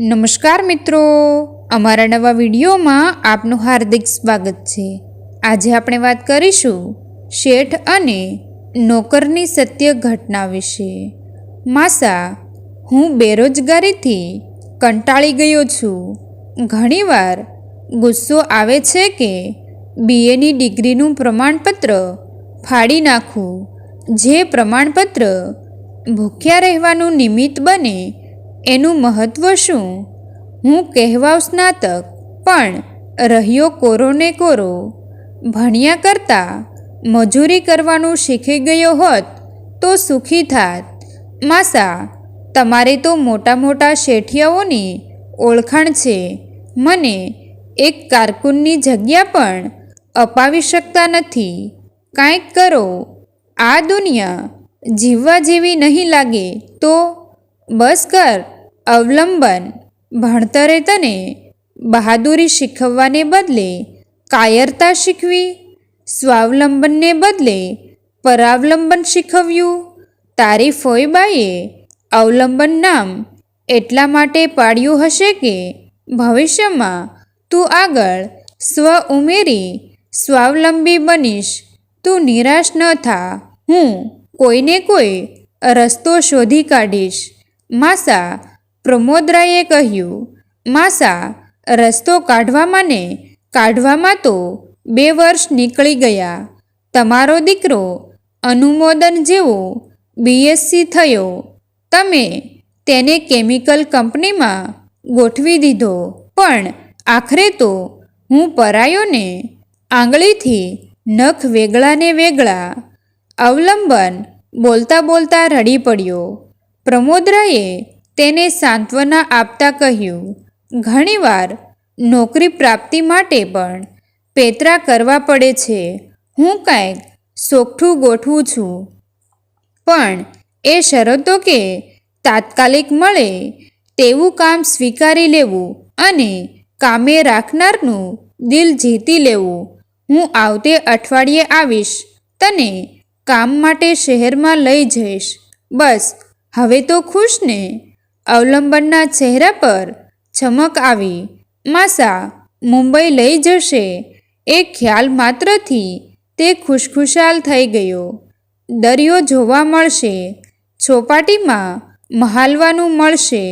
નમસ્કાર મિત્રો. અમારા નવા વિડીયોમાં આપનું હાર્દિક સ્વાગત છે. આજે આપણે વાત કરીશું શેઠ અને નોકરની સત્ય ઘટના વિશે. માસા, હું બેરોજગારીથી કંટાળી ગયો છું. ઘણીવાર ગુસ્સો આવે છે કે બીએની ડિગ્રીનું પ્રમાણપત્ર ફાડી નાખું. જે પ્રમાણપત્ર ભૂખ્યા રહેવાનું નિમિત્ત બને એનું મહત્ત્વ શું? હું કહેવાવ સ્નાતક, પણ રહ્યો કોરો ને કોરો. ભણ્યા કરતાં મજૂરી કરવાનું શીખી ગયો હોત તો સુખી થાત. માસા, તમારે તો મોટા મોટા શેઠિયાઓની ઓળખાણ છે. મને એક કારકુનની જગ્યા પણ અપાવી શકતા નથી. કાંઈક કરો. આ દુનિયા જીવવા જેવી નહીં લાગે તો બસ કર. અવલંબન, ભણતરે તને બહાદુરી શીખવવાને બદલે કાયરતા શીખવી, સ્વાવલંબનને બદલે પરાવલંબન શીખવ્યું. તારી ફોઈબાએ અવલંબન નામ એટલા માટે પાડ્યું હશે કે ભવિષ્યમાં તું આગળ સ્વ ઉમેરી, સ્વાવલંબી બનીશ. તું નિરાશ ન થા. હું કોઈને કોઈ રસ્તો શોધી કાઢીશ. માસા પ્રમોદરાયે કહ્યું, માસા, રસ્તો કાઢવામાં ને કાઢવામાં તો બે વર્ષ નીકળી ગયા. તમારો દીકરો અનુમોદન જેવો બીએસસી થયો. તમે તેને કેમિકલ કંપનીમાં ગોઠવી દીધો. પણ આખરે તો હું પરાયોને આંગળીથી નખ વેગળા ને વેગળા. અવલંબન બોલતા બોલતા રડી પડ્યો. પ્રમોદરાએ તેને સાંત્વના આપતા કહ્યું, ઘણીવાર નોકરી પ્રાપ્તિ માટે પણ પેતરા કરવા પડે છે. હું કાંઈક સોગઠું ગોઠવું છું. પણ એ શરતો કે તાત્કાલિક મળે તેવું કામ સ્વીકારી લેવું અને કામે રાખનારનું દિલ જીતી લેવું. હું આવતે અઠવાડિયે આવીશ તને કામ માટે શહેરમાં લઈ જઈશ. બસ, હવે તો ખુશ ને? અવલંબનના ચહેરા પર ચમક આવી. માસા, મુંબઈ લઈ જશે. એ ખ્યાલ માત્રથી તે ખુશખુશાલ થઈ ગયો. દરિયો જોવા મળશે, ચોપાટીમાં મહાલવાનું મળશે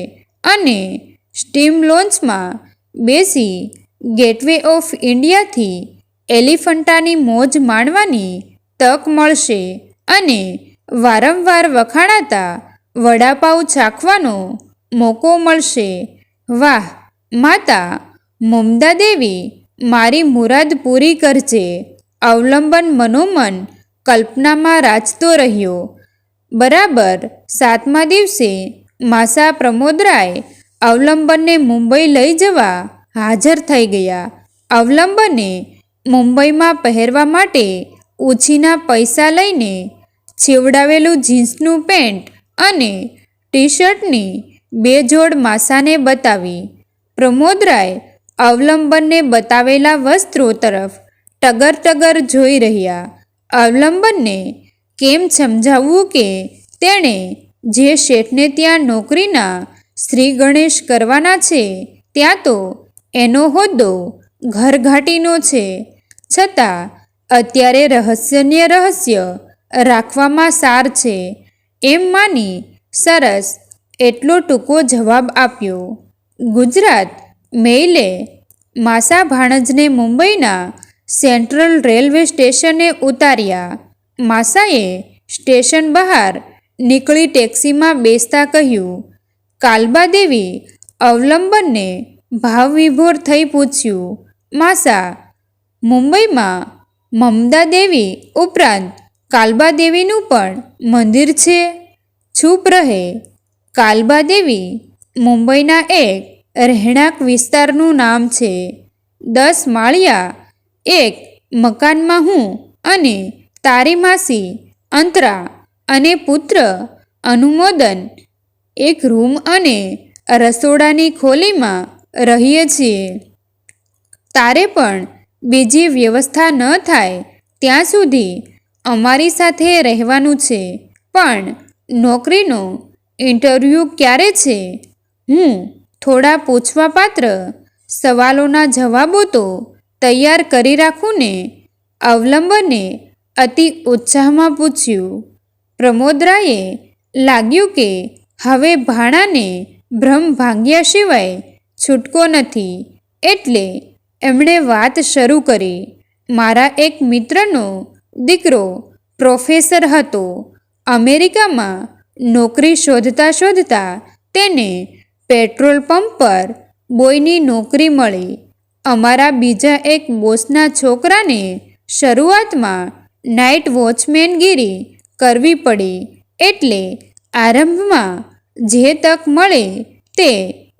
અને સ્ટીમ લોન્ચમાં બેસી ગેટવે ઓફ ઇન્ડિયાથી એલિફન્ટાની મોજ માણવાની તક મળશે અને વારંવાર વખાણાતા વડાપાઉં ચાખવાનો મોકો મળશે. વાહ, માતા મમદા દેવી, મારી મુરાદ પૂરી કરજે. અવલંબન મનોમન કલ્પનામાં રાચતો રહ્યો. બરાબર સાતમા દિવસે માસા પ્રમોદરાય અવલંબનને મુંબઈ લઈ જવા હાજર થઈ ગયા. અવલંબને મુંબઈમાં પહેરવા માટે ઉછીના પૈસા લઈને છેવડાવેલું જીન્સનું પેન્ટ અને ટી શર્ટની બે જોડ માસાને બતાવી. પ્રમોદરાય અવલંબનને બતાવેલા વસ્ત્રો તરફ ટગર ટગર જોઈ રહ્યા. અવલંબનને કેમ સમજાવવું કે તેણે જે શેઠને ત્યાં નોકરીના શ્રી ગણેશ કરવાના છે, ત્યાં તો એનો હોદ્દો ઘરઘાટીનો છે. છતાં અત્યારે રહસ્યન્ય રહસ્ય રાખવામાં સાર છે. એમ માની સરસ એટલો ટૂંકો જવાબ આપ્યો. ગુજરાત મેઇલે માસા ભાણજને મુંબઈના સેન્ટ્રલ રેલવે સ્ટેશને ઉતાર્યા. માસાએ સ્ટેશન બહાર નીકળી ટેક્સીમાં બેસતા કહ્યું, કાલબા દેવી અવલંબનને ભાવ વિભોર થઈ પૂછ્યું. માસા, મુંબઈમાં મમદા દેવી ઉપરાંત કાલબા દેવીનું પણ મંદિર છે. છૂપ રહે. કાલબા દેવી મુંબઈના એક રહેણાંક વિસ્તારનું નામ છે. દસ માળિયા, એક મકાનમાં હું અને તારી માસી અંતરા અને પુત્ર અનુમોદન એક રૂમ અને રસોડાની ખોલીમાં રહીએ છીએ. તારે પણ બીજી વ્યવસ્થા ન થાય ત્યાં સુધી અમારી સાથે રહેવાનું છે. પણ નોકરીનો ઇન્ટરવ્યૂ ક્યારે છે? હું થોડા પૂછવાપાત્ર સવાલોના જવાબો તો તૈયાર કરી રાખું ને? અવલંબને અતિ ઉત્સાહમાં પૂછ્યું. પ્રમોદરાએ લાગ્યું કે હવે ભાણાને ભ્રમ ભાંગ્યા સિવાય છૂટકો નથી. એટલે એમણે વાત શરૂ કરી. મારા એક મિત્રનો દીકરો પ્રોફેસર હતો. અમેરિકામાં નોકરી શોધતા શોધતા તેને પેટ્રોલ પંપ પર બોયની નોકરી મળી. અમારા બીજા એક બોસના છોકરાને શરૂઆતમાં નાઇટ વોચમેનગીરી કરવી પડી. એટલે આરંભમાં જે તક મળે તે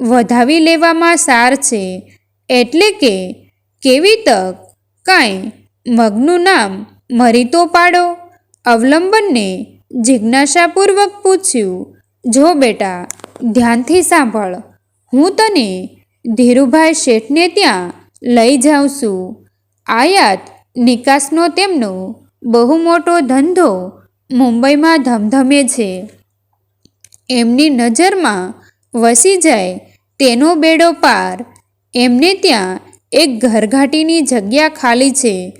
વધાવી લેવામાં સાર છે. એટલે કે કેવી તક? કાંઈ મગનું નામ મરી તો પાડો. અવલંબનને જિજ્ઞાસાપૂર્વક પૂછ્યું, જો બેટા, ધ્યાનથી સાંભળ. હું તને ધીરુભાઈ શેઠને ત્યાં લઈ જાઉં છું. આયાત નિકાસનો તેમનો બહુ મોટો ધંધો મુંબઈમાં ધમધમે છે. એમની નજરમાં વસી જાય તેનો બેડો પાર. એમને ત્યાં એક ઘરઘાટીની જગ્યા ખાલી છે.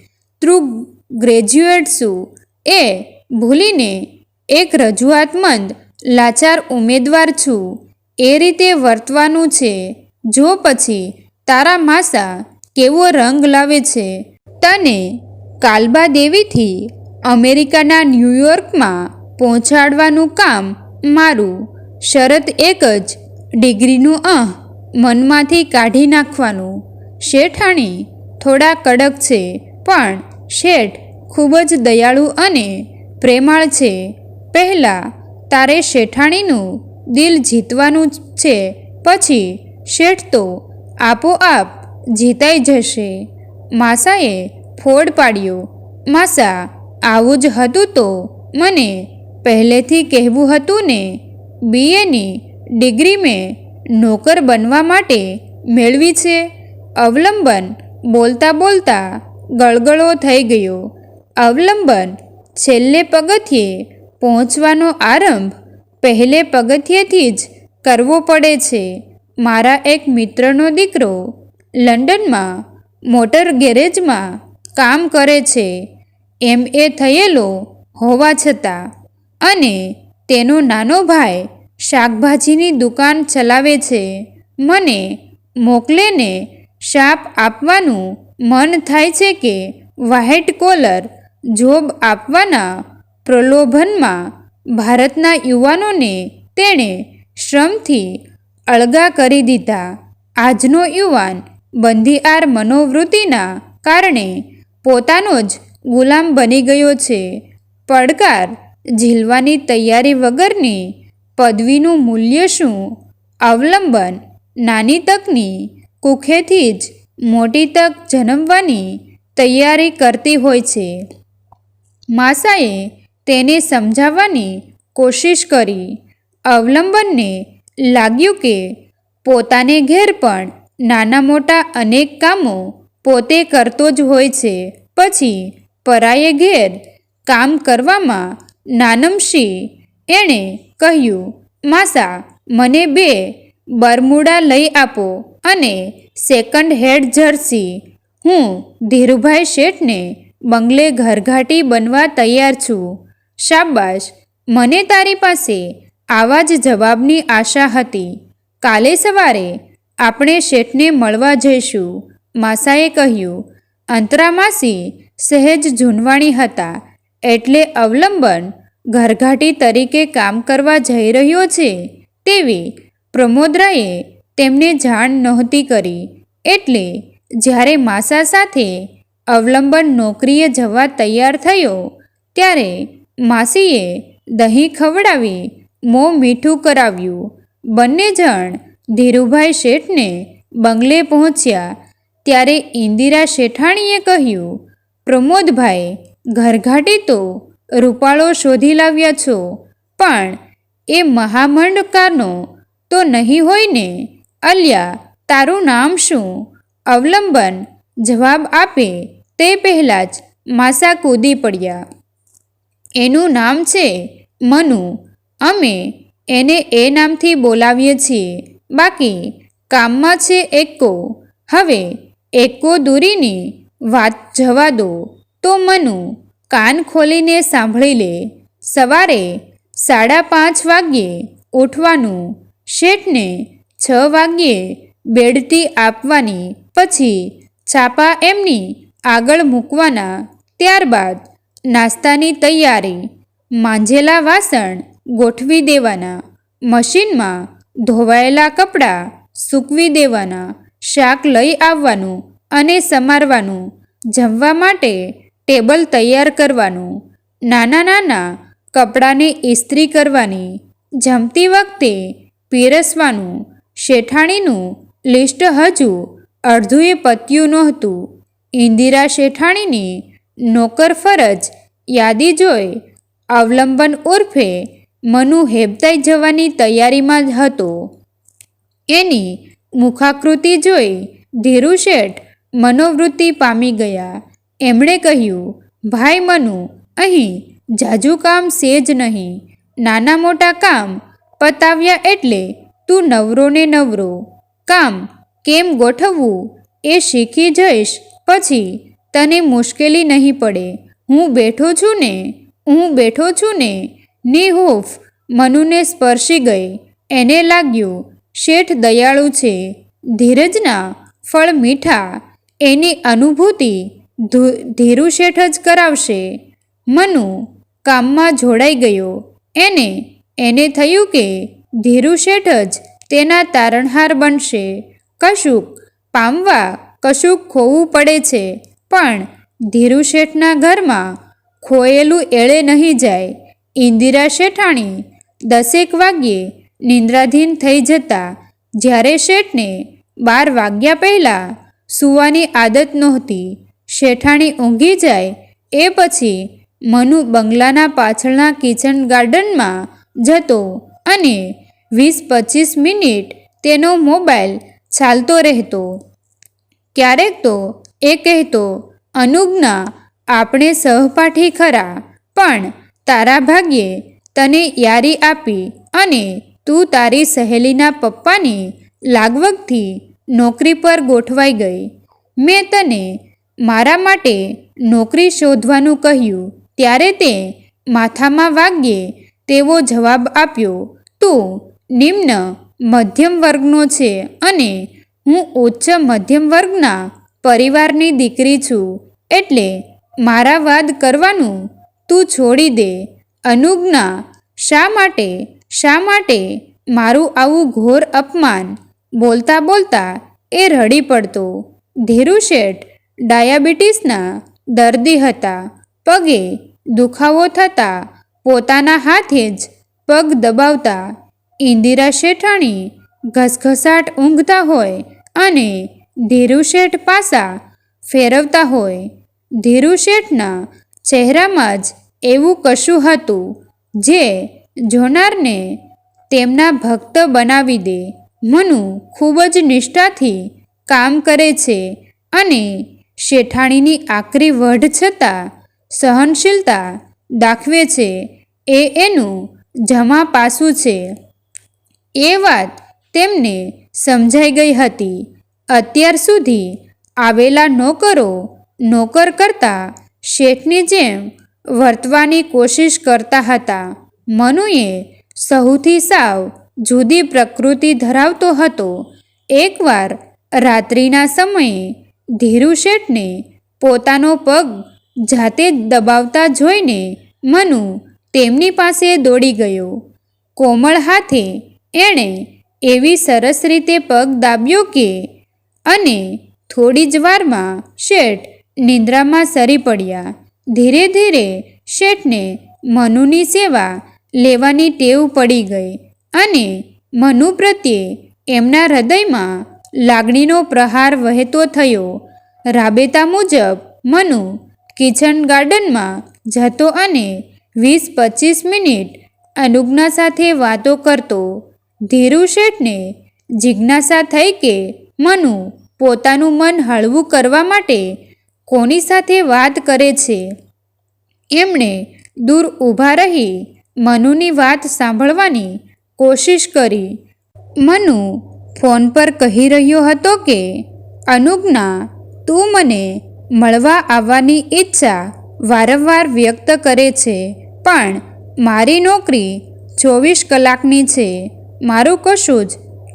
તું ગ્રેજ્યુએટ છું એ ભૂલીને એક રજૂઆતમંદ લાચાર ઉમેદવાર છું. એ રીતે વર્તવાનું છે. જો પછી તારા માસા કેવો રંગ લાવે છે? તને કાલબા દેવીથી અમેરિકાના ન્યૂયોર્કમાં પહોંચાડવાનું કામ મારું શરત એક જ ડિગ્રીનું અહ મનમાંથી કાઢી નાખવાનું. શેઠાણી થોડા કડક છે, પણ શેઠ ખૂબ જ દયાળુ અને પ્રેમાળ છે. પહેલાં તારે શેઠાણીનું દિલ જીતવાનું છે, પછી શેઠ તો આપોઆપ જીતાઈ જશે. માસાએ ફોડ પાડ્યો. માસા, આવું જ હતું તો મને પહેલેથી કહેવું હતું ને, બીએની ડિગ્રી મેં નોકર બનવા માટે મેળવી છે. અવલંબન બોલતા બોલતા ગળગળો થઈ ગયો. અવલંબન. છેલ્લે પગથિયે પહોંચવાનો આરંભ પહેલે પગથિયેથી જ કરવો પડે છે. મારા એક મિત્રનો દીકરો લંડનમાં મોટર ગેરેજમાં કામ કરે છે. એમ એ થયેલો હોવા છતાં અને તેનો નાનો ભાઈ શાકભાજીની દુકાન ચલાવે છે. મને મોકલેને શાપ આપવાનું મન થાય છે કે વ્હાઇટ કોલર જોબ આપવાના પ્રલોભનમાં ભારતના યુવાનોને તેણે શ્રમથી અળગા કરી દીધા. આજનો યુવાન બંધીઆર મનોવૃત્તિના કારણે પોતાનો જ ગુલામ બની ગયો છે. પડકાર ઝીલવાની તૈયારી વગરની પદવીનું મૂલ્ય શું? અવલંબન નાની તકની કુખેથી જ મોટી તક જન્મવાની તૈયારી કરતી હોય છે. માસાએ તેને સમજાવવાની કોશિશ કરી. અવલંબનને લાગ્યું કે પોતાને ઘેર પણ નાના મોટા અનેક કામો પોતે કરતો જ હોય છે. પછી પરાયે ઘેર કામ કરવામાં નાનમશી એણે કહ્યું, માસા, મને બે બરમુડા લઈ આપો અને સેકન્ડ હેડ જર્સી હું ધીરુભાઈ શેઠને બંગલે ઘરઘાટી બનવા તૈયાર છું. શાબાશ. મને તારી પાસે આવા જ જવાબની આશા હતી. કાલે સવારે આપણે શેઠને મળવા જઈશું. માસાએ કહ્યું, અંતરામાસી સહેજ ઝૂનવાણી હતા. એટલે અવલંબન ઘરઘાટી તરીકે કામ કરવા જઈ રહ્યો છે. તેવી પ્રમોદરાએ તેમને જાણ નહોતી કરી. એટલે જ્યારે માસા સાથે અવલંબન નોકરીએ જવા તૈયાર થયો, ત્યારે માસીએ દહીં ખવડાવી મોં મીઠું કરાવ્યું. બંને જણ ધીરુભાઈ શેઠને બંગલે પહોંચ્યા. ત્યારે ઇન્દિરા શેઠાણીએ કહ્યું, પ્રમોદભાઈ, ઘરઘાટી તો રૂપાળો શોધી લાવ્યા છો, પણ એ મહામંડકારનો તો નહીં હોય ને? અલ્યા, તારું નામ શું? અવલંબન, જવાબ આપે. તે પહેલાં જ માસા કૂદી પડ્યા. એનું નામ છે મનુ. અમે એને એ નામથી બોલાવીએ છીએ. બાકી કામમાં છે એકો. હવે એકો દૂરીની વાત જવા દો. તો મનુ કાન ખોલીને સાંભળી લે. સવારે સાડા પાંચ વાગ્યે ઉઠવાનું. શેઠને છ વાગ્યે બેડતી આપવાની, પછી છાપા એમની આગળ મૂકવાના, ત્યારબાદ નાસ્તાની તૈયારી, માંજેલા વાસણ ગોઠવી દેવાના, મશીનમાં ધોવાયેલા કપડાં સૂકવી દેવાના, શાક લઈ આવવાનું અને સમારવાનું, જમવા માટે ટેબલ તૈયાર કરવાનું, નાના નાના કપડાને ઇસ્ત્રી કરવાની, જમતી વખતે પીરસવાનું શેઠાણીનું લિસ્ટ હજુ અડધુંએ પત્યું નહોતું. ઇન્દિરા શેઠાણીની નોકર ફરજ યાદી જોઈ અવલંબન ઉર્ફે મનુ હેબતાઈ જવાની તૈયારીમાં જ હતો. એની મુખાકૃતિ જોઈ ધીરુ શેઠ મનોવૃત્તિ પામી ગયા. એમણે કહ્યું, ભાઈ મનુ, અહીં જાજુ કામ છે જ નહીં. નાના મોટા કામ પતાવ્યા એટલે તું નવરો ને નવરો. કામ, કેમ ગોઠવવું? એ શીખી જઈશ. પછી તને મુશ્કેલી નહીં પડે. હું બેઠો છું ને, હું બેઠો છું ને, નિહૂફ મનુને સ્પર્શી ગઈ. એને લાગ્યું, શેઠ દયાળુ છે. ધીરજના ફળ મીઠા, એની અનુભૂતિ ધીરુ શેઠ જ કરાવશે. મનુ કામમાં જોડાઈ ગયો. એને એને થયું કે ધીરુ શેઠ જ તેના તારણહાર બનશે. કશુંક પામવા, કશુંક ખોવું પડે છે, પણ ધીરુ શેઠના ઘરમાં ખોયેલું એળે નહીં જાય. ઇન્દિરા શેઠાણી દસેક વાગ્યે નિંદ્રાધીન થઈ જતા જ્યારે શેઠને બાર વાગ્યા પહેલાં સૂવાની આદત નહોતી. શેઠાણી ઊંઘી જાય એ પછી મનુ બંગલાના પાછળના કિચન ગાર્ડનમાં જતો અને વીસ પચીસ મિનિટ તેનો મોબાઈલ ચાલતો રહેતો. ક્યારેક તો એ કહેતો અનુજ્ઞા આપણે સહપાઠી ખરા, પણ તારા ભાગ્યે તને યારી આપી અને તું તારી સહેલીના પપ્પાની લાગવગથી નોકરી પર ગોઠવાઈ ગઈ. મેં તને મારા માટે નોકરી શોધવાનું કહ્યું, ત્યારે તે માથામાં વાગ્યે તેવો જવાબ આપ્યો તું નિમ્ન મધ્યમ વર્ગનો છે અને હું ઉચ્ચ મધ્યમ વર્ગના પરિવારની દીકરી છું. એટલે મારા વાદ કરવાનું તું છોડી દે. અનુજ્ઞા, શા માટે શા માટે મારું આવું ઘોર અપમાન? બોલતા બોલતા એ રડી પડતો. ધીરુ શેઠ ડાયાબિટીસના દર્દી હતા. પગે દુખાવો થતાં પોતાના હાથે જ પગ દબાવતા ઇન્દિરા શેઠાણી ઘસઘસાટ ઊંઘતા હોય અને ધીરુ શેઠ પાસા ફેરવતા હોય. ધીરુ શેઠના ચહેરામાં જ એવું કશું હતું જે જોનારને તેમના ભક્ત બનાવી દે. મનુ ખૂબ જ નિષ્ઠાથી કામ કરે છે અને શેઠાણીની આકરી વઢ છતાં સહનશીલતા દાખવે છે. એ એનું જમા પાસું છે. એ વાત તેમને સમજાઈ ગઈ હતી. અત્યાર સુધી આવેલા નોકરો નોકર કરતાં શેઠની જેમ વર્તવાની કોશિશ કરતા હતા. મનુએ સૌથી સાવ જુદી પ્રકૃતિ ધરાવતો હતો. એકવાર રાત્રિના સમયે ધીરુ શેઠને પોતાનો પગ જાતે જ દબાવતા જોઈને મનુ તેમની પાસે દોડી ગયો. કોમળ હાથે એણે એવી સરસ રીતે પગ દાબ્યો કે અને થોડી જ વારમાં શેઠ નિંદ્રામાં સરી પડ્યા. ધીરે ધીરે શેઠને મનુની સેવા લેવાની ટેવ પડી ગઈ અને મનુ પ્રત્યે એમના હૃદયમાં લાગણીનો પ્રહાર વહેતો થયો. રાબેતા મુજબ મનુ કિચન ગાર્ડનમાં જતો અને વીસ પચીસ મિનિટ અનુજ્ઞા સાથે વાતો કરતો ધીરુ શેઠને જિજ્ઞાસા થઈ કે, મનુ, પોતાનું મન હળવું કરવા માટે કોની સાથે વાત કરે છે? એમણે દૂર ઊભા રહી મનુની વાત સાંભળવાની કોશિશ કરી. મનુ ફોન પર કહી રહ્યો હતો કે અનુજ્ઞા તું મને મળવા આવવાની ઈચ્છા વારંવાર વ્યક્ત કરે છે. પણ મારી નોકરી ચોવીસ કલાકની છે. મારું કશું જ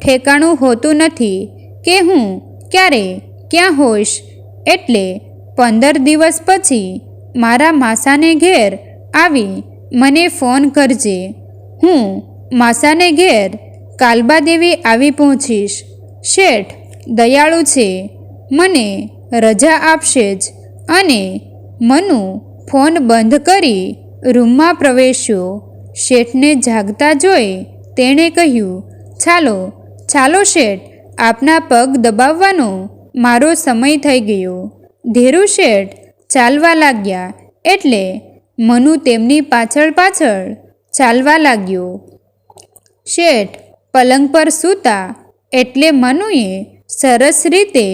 ઠેકાણું હોતું નથી કે હું ક્યારે ક્યાં હોઈશ. એટલે પંદર દિવસ પછી મારા માસાને ઘેર આવી મને ફોન કરજે. હું માસાને ઘેર કાલબાદેવી આવી પહોંચીશ. શેઠ દયાળુ છે. મને રજા આપશે જ. અને મનુ ફોન બંધ કરી રૂમમાં પ્રવેશ્યો, શેઠને જાગતા જોઈ તેણે કહ્યું, ચાલો ચાલો શેઠ, આપના પગ દબાવવાનો મારો સમય થઈ ગયો. ધીરુ શેઠ ચાલવા લાગ્યા, એટલે મનુ તેમની પાછળ પાછળ ચાલવા લાગ્યો. શેઠ પલંગ પર સૂતા, એટલે મનુએ સરસ રીતે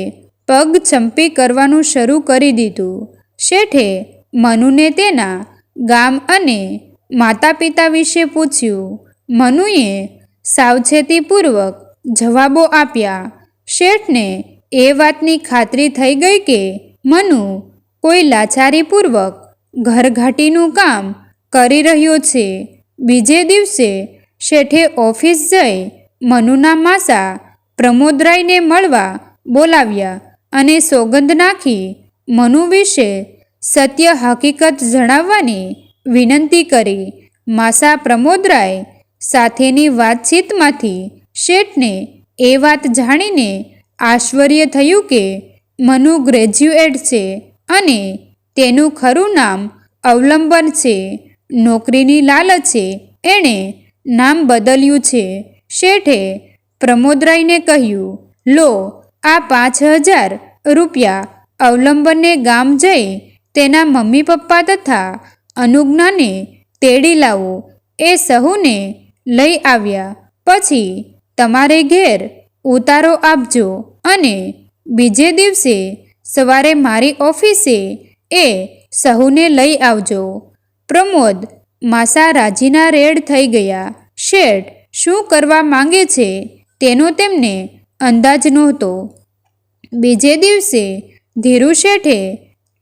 પગ ચંપી કરવાનું શરૂ કરી દીધું. શેઠે મનુને તેના ગામ અને માતા પિતા વિશે પૂછ્યું. મનુએ સાવચેતીપૂર્વક જવાબો આપ્યા. શેઠને એ વાતની ખાતરી થઈ ગઈ કે મનુ કોઈ લાચારીપૂર્વક ઘરઘાટીનું કામ કરી રહ્યો છે. બીજે દિવસે શેઠે ઓફિસ જઈ મનુના માસા પ્રમોદરાયને મળવા બોલાવ્યા અને સોગંદ નાખી મનુ વિશે સત્ય હકીકત જણાવવાની વિનંતી કરી. માસા પ્રમોદરાય સાથેની વાતચીતમાંથી શેઠને એ વાત જાણીને આશ્ચર્ય થયું કે મનુ ગ્રેજ્યુએટ છે અને તેનું ખરું નામ અવલંબન છે, નોકરીની લાલચે એણે નામ બદલ્યું છે. શેઠે પ્રમોદરાયને કહ્યું, લો, આ પાંચ હજાર રૂપિયા અવલંબનને ગામ જઈ તેના મમ્મી પપ્પા તથા અનુજ્ઞાને તેડી લાવો. એ સહુને લઈ આવ્યા. પછી તમારે ઘેર ઉતારો આપજો અને બીજે દિવસે સવારે મારી ઓફિસે એ સહુને લઈ આવજો. પ્રમોદ માસા રાજીના રેડ થઈ ગયા. શેઠ શું કરવા માંગે છે તેનો તેમને અંદાજ નહોતો. બીજે દિવસે ધીરુ શેઠે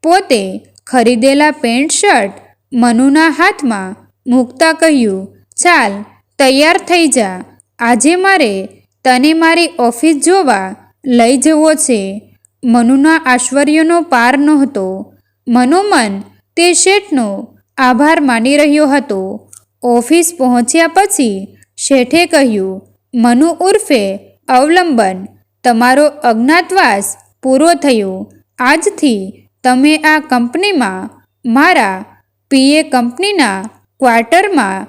પોતે ખરીદેલા પેન્ટ શર્ટ મનુના હાથમાં મૂકતા કહ્યું, ચાલ, તૈયાર થઈ જા. આજે મારે તને મારી ઓફિસ જોવા લઈ જવો છે. મનુના આશ્ચર્યનો પાર નહોતો. મનોમન તે શેઠનો આભાર માની રહ્યો હતો. ઓફિસ પહોંચ્યા પછી શેઠે કહ્યું, મનુ ઉર્ફે અવલંબન, તમારો અજ્ઞાતવાસ પૂરો થયો. આજથી તમે આ કંપનીમાં મારા પીએ કંપનીના ક્વાર્ટરમાં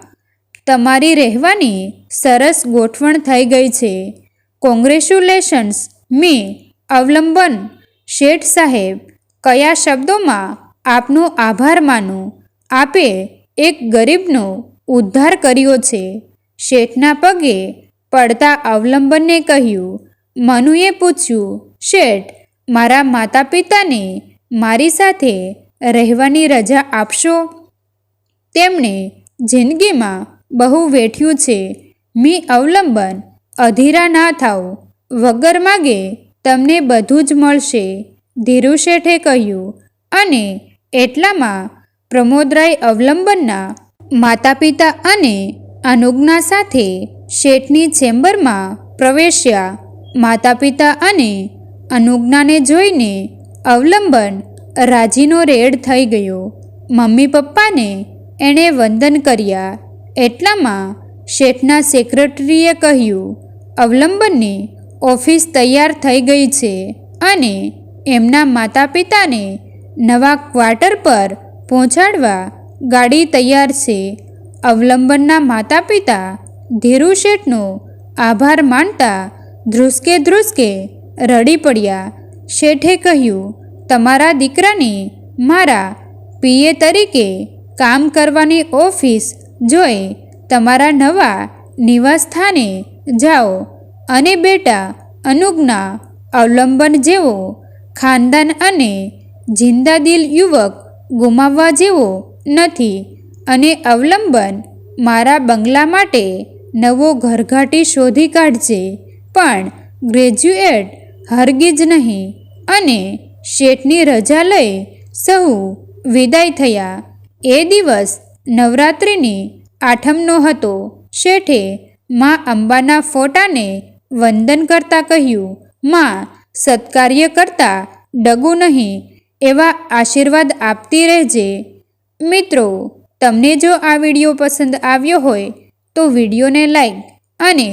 તમારી રહેવાની સરસ ગોઠવણ થઈ ગઈ છે. Congratulations, Mr. અવલંબન શેઠ સાહેબ, કયા શબ્દોમાં આપનો આભાર માનું? આપે એક ગરીબનો ઉદ્ધાર કર્યો છે. શેઠના પગે પડતા અવલંબનને કહ્યું, મનુએ પૂછ્યું, શેઠ, મારા માતા પિતાને મારી સાથે રહેવાની રજા આપશો? તેમણે જિંદગીમાં બહુ વેઠ્યું છે. મી અવલંબન અધીરા ના થાવ. વગર માગે તમને બધું જ મળશે, ધીરુ શેઠે કહ્યું. અને એટલામાં પ્રમોદરાય અવલંબનના માતા પિતા અને અનુજ્ઞા સાથે શેઠની ચેમ્બરમાં પ્રવેશ્યા. માતા પિતા અને અનુજ્ઞાને જોઈને અવલંબન રાજીનો રેડ થઈ ગયો. મમ્મી પપ્પાને એણે વંદન કર્યા. એટલામાં શેઠના સેક્રેટરીએ કહ્યું, અવલંબનની ઓફિસ તૈયાર થઈ ગઈ છે અને એમના માતા પિતાને નવા ક્વાર્ટર પર પહોંચાડવા ગાડી તૈયાર છે. અવલંબનના માતા પિતા ધીરુ શેઠનો આભાર માનતા ધ્રુસકે ધ્રુસકે રડી પડ્યા. શેઠે કહ્યું, તમારા દીકરાને મારા પીએ તરીકે કામ કરવાની ઓફિસ જોઈ તમારા નવા નિવાસસ્થાને જાઓ અને બેટા અનુજ્ઞા અવલંબન જેવો ખાનદાન અને જિંદાદિલ યુવક ગુમાવવા જેવો નથી અને અવલંબન મારા બંગલા માટે નવો ઘરઘાટી શોધી કાઢજે. પણ ગ્રેજ્યુએટ હરગીજ નહીં અને શેઠની રજા લઈ સહુ વિદાય થયા. એ દિવસ નવરાત્રિની આઠમનો હતો. શેઠે મા અંબાના ફોટાને વંદન કરતા કહ્યું, માં, સત્કાર્ય કરતા ડગું નહીં, એવા આશીર્વાદ આપતી રહેજે. મિત્રો, તમને જો આ વીડિયો પસંદ આવ્યો હોય, તો વિડીયોને લાઈક અને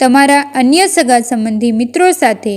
તમારા અન્ય સગા સંબંધી મિત્રો સાથે